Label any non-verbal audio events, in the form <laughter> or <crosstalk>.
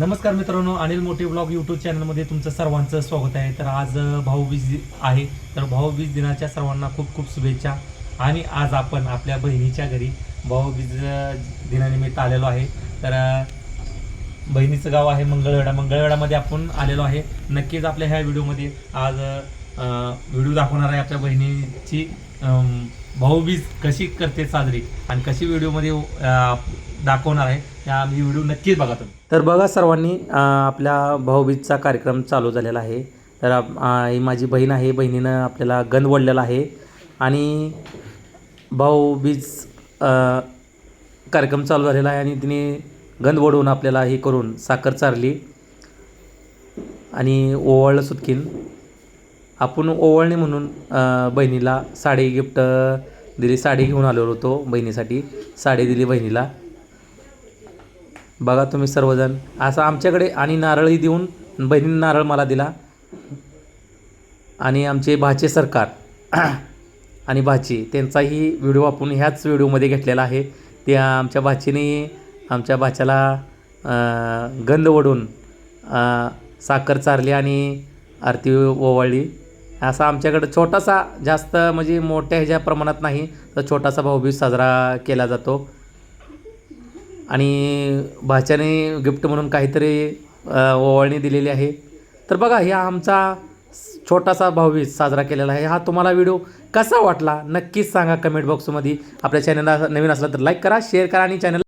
नमस्कार मित्रांनो अनिल मोठे ब्लॉग यूट्यूब चॅनलमध्ये तुमचं सर्वांचं स्वागत आहे. तर आज भाऊबीज दि- आहे. तर भाऊबीज दिनाच्या सर्वांना खूप खूप शुभेच्छा. आणि आज आपण आपल्या बहिणीच्या घरी भाऊबीज दिनानिमित्त आलेलो आहे. तर बहिणीचं गाव आहे मंगळवेढा. मंगळवेढामध्ये आपण आलेलो आहे. नक्कीच आपल्या ह्या व्हिडिओमध्ये आज व्हिडिओ दाखवणार आहे आपल्या बहिणीची भाऊबीज कशी करते साजरी. आणि कशी व्हिडिओमध्ये दाखवणार आहे. त्या आम्ही व्हिडिओ नक्कीच बघा तुम्ही. तर बघा सर्वांनी आपल्या भाऊबीजचा कार्यक्रम चालू झालेला आहे. तर ही माझी बहीण आहे. बहिणीनं आपल्याला गंध वडलेला आहे. आणि भाऊबीज कार्यक्रम चालू झालेला आहे आणि तिने गंध वडवून आपल्याला हे करून साखर चारली. आणि ओवाळलं सुटकीन आपण ओवाळणे म्हणून बहिणीला साडी गिफ्ट दिली. साडी घेऊन आलेलो होतो बहिणीसाठी. साडी दिली बहिणीला. बघा तुम्ही सर्वजण. असं आमच्याकडे आणि नारळही देऊन बहिणीने नारळ मला दिला. आणि आमचे भाचे सरकार <clears throat> आणि भाची त्यांचाही व्हिडिओ आपण ह्याच व्हिडिओमध्ये घेतलेला आहे. ते आमच्या भाचीने आमच्या भाच्याला गंध ओढून साखर चारली आणि आरती ओवाळली. असा आमच्याकडं छोटासा जास्त म्हणजे मोठ्या ह्याच्या प्रमाणात नाही तर छोटासा भाऊबीज साजरा केला जातो. आणि भाच्याने गिफ्ट म्हणून काहीतरी ओवाळणी दिलेली आहे. तर बघा ह्या आमचा छोटासा भाऊबीज साजरा केलेला आहे. हा तुम्हाला व्हिडिओ कसा वाटला नक्कीच सांगा कमेंट बॉक्समध्ये. आपल्या चॅनलला नवीन असला तर लाईक करा शेअर करा आणि चॅनल